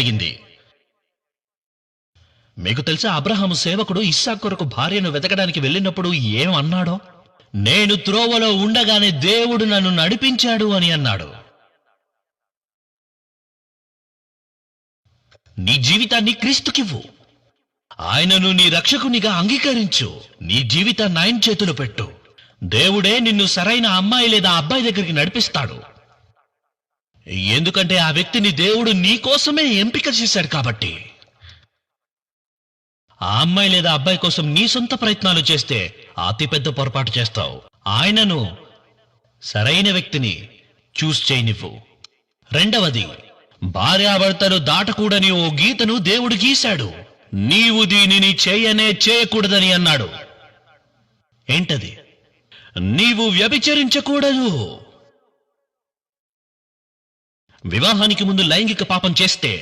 జరిగింది. మీకు తెలుసా అబ్రహాము సేవకుడు ఇస్సాకు కొరకు భార్యను వెతకడానికి వెళ్ళినప్పుడు ఏం అన్నాడో? నేను త్రోవలో ఉండగానే దేవుడు నన్ను నడిపించాడు అని అన్నాడు. నీ జీవితాన్ని క్రీస్తుకివ్వు. ఆయనను నీ రక్షకునిగా అంగీకరించు. నీ జీవితాన్ని ఆయన చేతిలో పెట్టు. దేవుడే నిన్ను సరైన అమ్మాయి లేదా అబ్బాయి దగ్గరికి నడిపిస్తాడు. ఎందుకంటే ఆ వ్యక్తిని దేవుడు నీ కోసమే ఎంపిక చేశాడు కాబట్టి. ఆ అమ్మాయి లేదా అబ్బాయి కోసం నీ సొంత ప్రయత్నాలు చేస్తే అతిపెద్ద పొరపాటు చేస్తావు. ఆయనను సరైన వ్యక్తిని చూస్ చేయనివ్వు. రెండవది భార్యాభర్తలు దాటకూడని ఓ గీతను దేవుడు గీశాడు. నీవు దీనిని చేయనే చేయకూడదని అన్నాడు. ఏంటది? నీవు వ్యభిచరించకూడదు. వివాహానికి ముందు లైంగిక పాపం చేస్తే